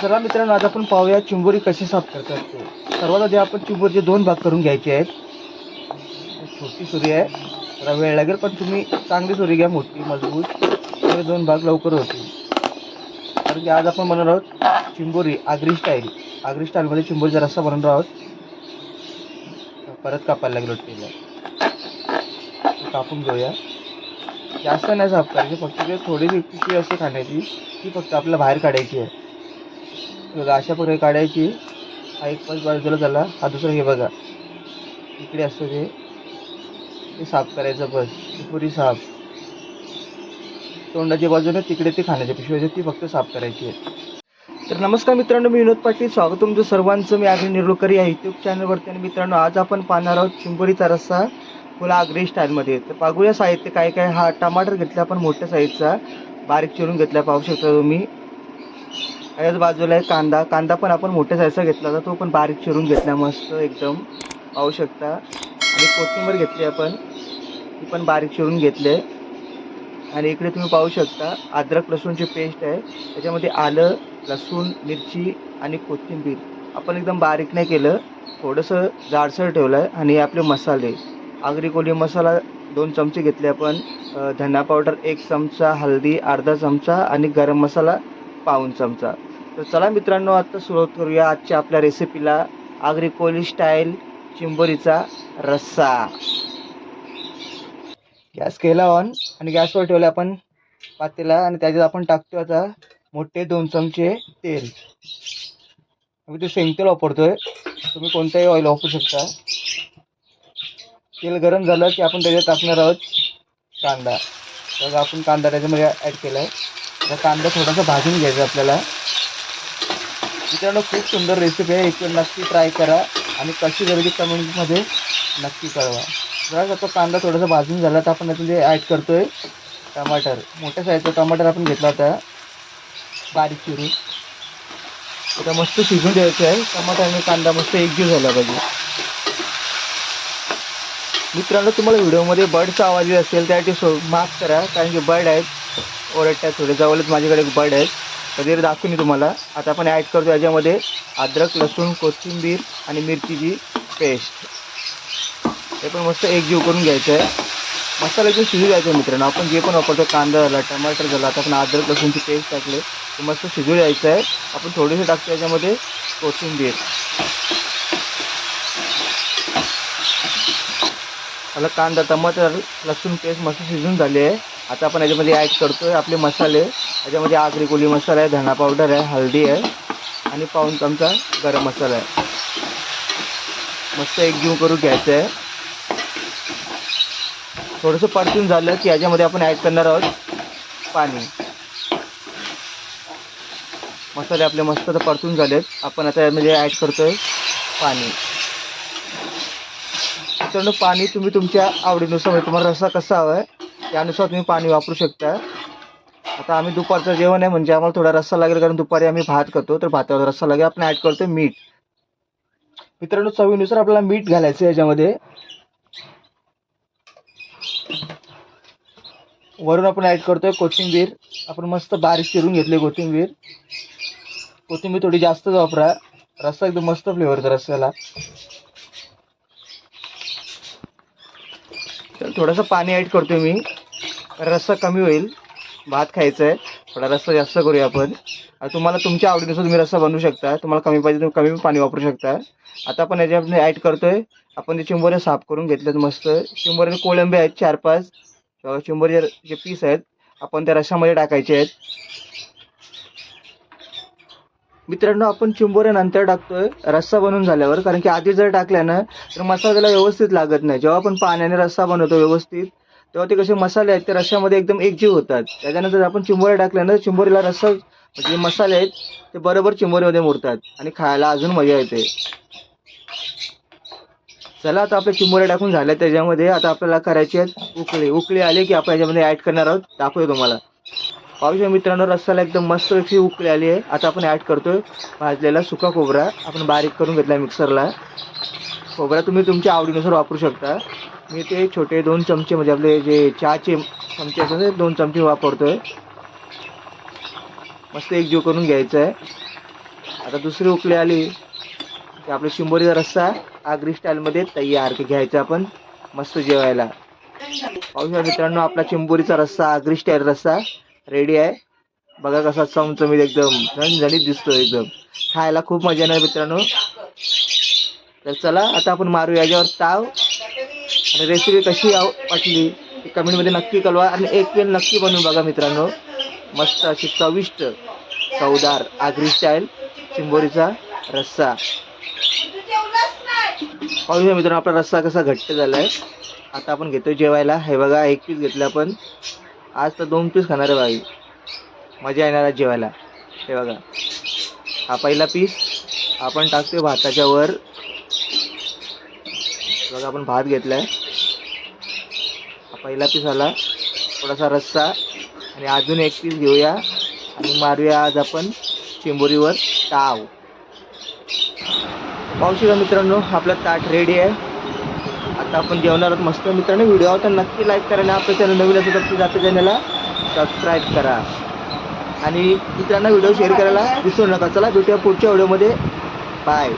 चला मित्रांनो आज आपण पाहूया चिंबोरी कशी साफ करतात. ते सर्वात आधी आपण चिंबोरीचे दोन भाग करून घ्यायचे आहेत. छोटी सुरी आहे. जरा वेळ लागेल पण तुम्ही चांगली सुरी घ्या मोठी मजबूत. त्यामुळे दोन भाग लवकर होतील. कारण की आज आपण बनवणार आहोत चिंबोरी आगरी स्टाईल. आगरी स्टाईलमध्ये चिंबोरीचा रस्सा बनवणार आहोत. परत कापायला लागलो टीला कापून घेऊया. जास्त नाही साफ करायची फक्त ते थोडीशी पिशवी असते खाण्याची ती फक्त आपल्याला बाहेर काढायची आहे. बघा अशा प्रकारे काढायची हा एक पाच बाजूला झाला हा दुसरा हे बघा. इकडे असतं ते ते साफ करायचं बस पुरी साफ. तोंडाच्या बाजूने तिकडे ती खाण्याची पिशवी ती फक्त साफ करायची आहे तर नमस्कार मित्रांनो मी विनोद पाटील स्वागत तुमचं सर्वांचं. मी आग्रे निरोकर या यूट्यूब चॅनलवरती आणि मित्रांनो आज आपण पाहणार आहोत चिंबोरीचा रस्सा फुला आग्रे स्टाईलमध्ये तर पाहूया साहित्य काय काय हा टमाटर घेतला आपण मोठ्या साईजचा. बारीक चिरून घेतला पाहू शकता तुम्ही. याच बाजूला आहे कांदा कांदा पण आपण मोठ्या साईजचा घेतला होता तो पण बारीक चिरून घेतला मस्त एकदम. पाहू शकता. आणि कोथिंबीर घेतली आपण ती पण बारीक चिरून घेतले. आणि इकडे तुम्ही पाहू शकता अद्रक लसूणची पेस्ट आहे. त्याच्यामध्ये आलं लसूण मिरची आणि कोथिंबीर. आपण एकदम बारीक नाही केलं थोडंसं जाडसर ठेवलं आहे आणि आपले मसाले. आगरी कोली मसाला दोन चमचे घेतले आपण. धना पावडर एक चमचा हळदी अर्धा चमचा आणि गरम मसाला पाऊन चमचा. तर चला मित्रांनो आत्ता सुरुवात करूया आजच्या आपल्या रेसिपीला आगरी कोली स्टाईल चिंबोरीचा रस्सा. गॅस केला ऑन आणि गॅसवर ठेवला आपण पातेला आणि त्याच्यात आपण टाकतो आता मोठे दोन चमचे तेल. आम्ही ते शेंगतेल वापरतोय. तुम्ही कोणतंही ऑइल वापरू शकता. तेल गरम झालं की आपण त्याच्यात टाकणार आहोत कांदा. तर आपण कांदा त्याच्यामध्ये ॲड केला आहे कांदा थोडासा भाजून घ्यायचा आपल्याला. मित्रांनो खूप सुंदर रेसिपी आहे. एक वेळ नक्की ट्राय करा आणि कशी झाली कमेंटमध्ये नक्की कळवा. जरा तो कांदा थोडासा भाजून झाला तर आपण त्याच्यामध्ये ॲड करतो आहे टमाटर. मोठ्या साईजचा टमाटर आपण घेतला होता. बारीक चिरून. आता मस्त शिजून द्यायचं आहे. टमाटर आणि कांदा मस्त एकजीव झाला पाहिजे. मित्रांनो तुम्हाला व्हिडिओमध्ये बर्डचा आवाज येत असेल त्यासाठी सो माफ करा. कारण की बर्ड आहेत. ओरडतात थोडे. जवळच माझ्याकडे एक बर्ड आहेत. कधी दाखवून तुम्हाला. आता आपण ॲड करतो याच्यामध्ये अद्रक लसूण कोथिंबीर आणि मिरचीची पेस्ट हे पण मस्त एकजीव करून घ्यायचं आहे. मसाला एकदम शिजू द्यायचं मित्रांनो. आपण जे पण वापरतो कांदा झाला टमाटर झाला आता आपण अद्रक लसूणची पेस्ट टाकले ते मस्त शिजू द्यायचं आहे. आपण थोडेसे टाकतो याच्यामध्ये कोथिंबीर. आता कांदा टमाटर लसूण पेस्ट मस्त शिजून झाली आहे. आता आपण याच्यामध्ये ॲड करतो आहे आपले मसाले. याच्यामध्ये आगरी कोली मसाला आहे धना पावडर आहे हळदी आहे आणि पाऊन चमचा गरम मसाला आहे. मस्त एकजीव करून घ्यायचं आहे. थोडंसं परतून झालं की याच्यामध्ये आपण ॲड करणार आहोत पाणी. मसाले आपले मस्त तर परतून झालेत. आपण आता यामध्ये ॲड करतोय पाणी. मित्रांनो पाणी तुम्ही तुमच्या आवडीनुसार म्हणजे तुम्हाला रस्सा कसा हवा आहे त्यानुसार तुम्ही पाणी वापरू शकता. आता आम्ही दुपारचं जेवण आहे म्हणजे आम्हाला थोडा रस्सा लागेल कारण दुपारी आम्ही भात करतो तर भातावर रस्सा लागेल. आपण ॲड करतोय मीठ. मित्रांनो चवीनुसार आपल्याला मीठ घालायचं याच्यामध्ये. वरून आपण ॲड करतोय कोथिंबीर. आपण मस्त बारीक चिरून घेतली कोथिंबीर. कोथिंबीर थोडी जास्तच वापरा. रस्सा एकदम मस्त फ्लेवरचा रस्स्याला. तर थोडंसं पाणी ॲड करतोय मी. रस्सा कमी होईल. भात खायचं आहे थोडा रस्सा जास्त करूया आपण. तुम्हाला तुमच्या आवडीनुसार तुम्ही रस्सा बनवू शकता. तुम्हाला कमी पाहिजे तुम्ही कमी पाणी वापरू शकता. आता आपण याच्यामध्ये ॲड करतोय. आपण ते चिंबोरे साफ करून घेतलेत मस्त. चिंबोरे कोळंबे आहेत चार पाच चिंबोरे जे पीस आहेत आपण त्या रश्शामध्ये टाकायचे आहेत. मित्रांनो आपण चिंबोरे नंतर टाकतोय. रस्सा बनवून झाल्यावर. कारण की आधी जर टाकल्या ना तर मसाला त्याला व्यवस्थित लागत नाही. जेव्हा आपण पाण्याने रस्सा बनवतो व्यवस्थित तेव्हा ते कसे मसाले आहेत ते रश्श्यामध्ये एकदम एकजीव होतात. त्याच्यानंतर आपण चिंबोरे टाकल्यानंतर चिंबोरीला रस्सा म्हणजे मसाले आहेत ते बरोबर चिंबोरीमध्ये मुरतात आणि खायला अजून मजा येते. चला आता आपले चिंबोरे टाकून झाल्या. त्याच्यामध्ये आता आपल्याला करायची आहेत उकळी. उकळी आली की आपण याच्यामध्ये ॲड करणार आहोत. दाखवतो तुम्हाला. पाहू शकता मित्रांनो रस्साला एकदम मस्त अशी उकळी आली आहे. आता आपण ॲड करतोय भाजलेला सुका खोबरा. आपण बारीक करून घेतला मिक्सरला खोबरा तुम्ही तुमच्या आवडीनुसार वापरू शकता. मी ते छोटे दोन चमचे म्हणजे आपले जे चहाचे चमचे असतात ते दोन चमचे वापरतोय. मस्त एक जीव करून घ्यायचं आहे आता दुसरी उकळी आली की आपला शिंबोरीचा रस्सा आगरी स्टाईलमध्ये तयार की घ्यायचा आपण मस्त जेवायला. पाहू शकता मित्रांनो आपला चिंबोरीचा रस्सा आगरी स्टाईल रस्सा रेडी आहे. बघा कसा चमचमीत एकदम झणझणीत दिसतो एकदम. खायला खूप मजा येणार मित्रांनो. तर चला आता आपण मारू याच्यावर ताव. आणि रेसिपी कशी आव वाटली ती कमेंटमध्ये नक्की कळवा आणि एक वेळ नक्की बनवून बघा मित्रांनो. मस्त अशी चविष्ट चवदार आगरी स्टाईल चिंबोरीचा रस्सा. पाहूया मित्रांनो आपला रस्सा कसा घट्ट झाला आहे आता आपण घेतो जेवायला. हे बघा एक पीस घेतलं आपण. आज तर दोन पीस खाणार आहे बाई. मजा येणार आहे जेवायला. हे बघा. हा पहिला पीस आपण टाकतो भाताच्या वर. बघा आपण भात घेतलाय. हा पहिला पीस आला. थोडासा रस्सा. आणि अजून एक पीस घेऊया. आणि मारूया आज आपण चिंबोरीवर ताव. पाहू मित्रांनो आपला ताट रेडी आहे. आता आपण जेवणार आहोत मस्त. मित्रांनो व्हिडिओ आवडता नक्की लाईक करा आणि आपल्या चॅनल नवीन असेल तर प्लीज आपल्या चॅनलला सबस्क्राईब करा. आणि मित्रांना व्हिडिओ शेअर करायला विसरू नका. चला भेटूया पुढच्या व्हिडिओमध्ये बाय